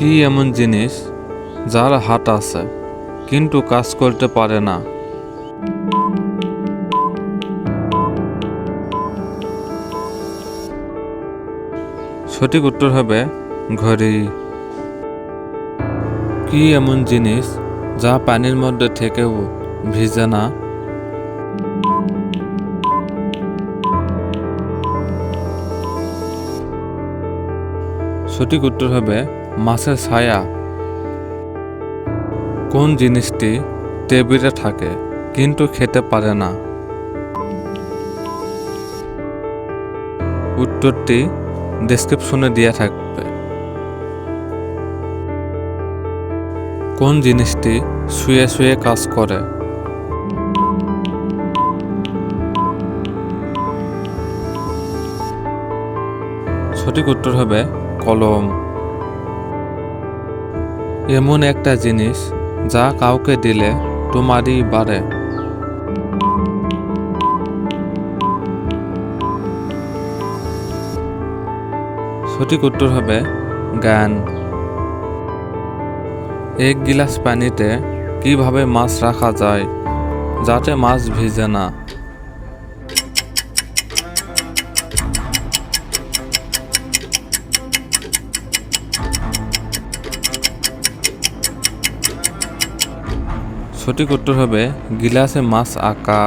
কি এমন জিনিস যার হাত আছে, কিন্তু কাজ করতে পারে না? সঠিক উত্তর হবে ঘড়ি। কি এমন জিনিস যা পানির মধ্যে থেকেও ভিজে না? সঠিক উত্তর হবে মাছের ছায়া কোন জিনিসটি টেবিলে থাকে কিন্তু খেতে পারে না? উত্তরটি ডেসক্রিপশনে দেওয়া থাকবে। কোন জিনিসটি শুয়ে শুয়ে কাজ করে? সঠিক উত্তর হবে কলম। এমন একটা জিনিস যা কাউকে দিলে তোমারই বাড়ে। সঠিক উত্তর হবে জ্ঞান। এক গিলাস পানিতে কীভাবে মাছ রাখা যায় যাতে মাছ ভিজে না? সঠিক উত্তর হবে গিলাসে মাছ আঁকা।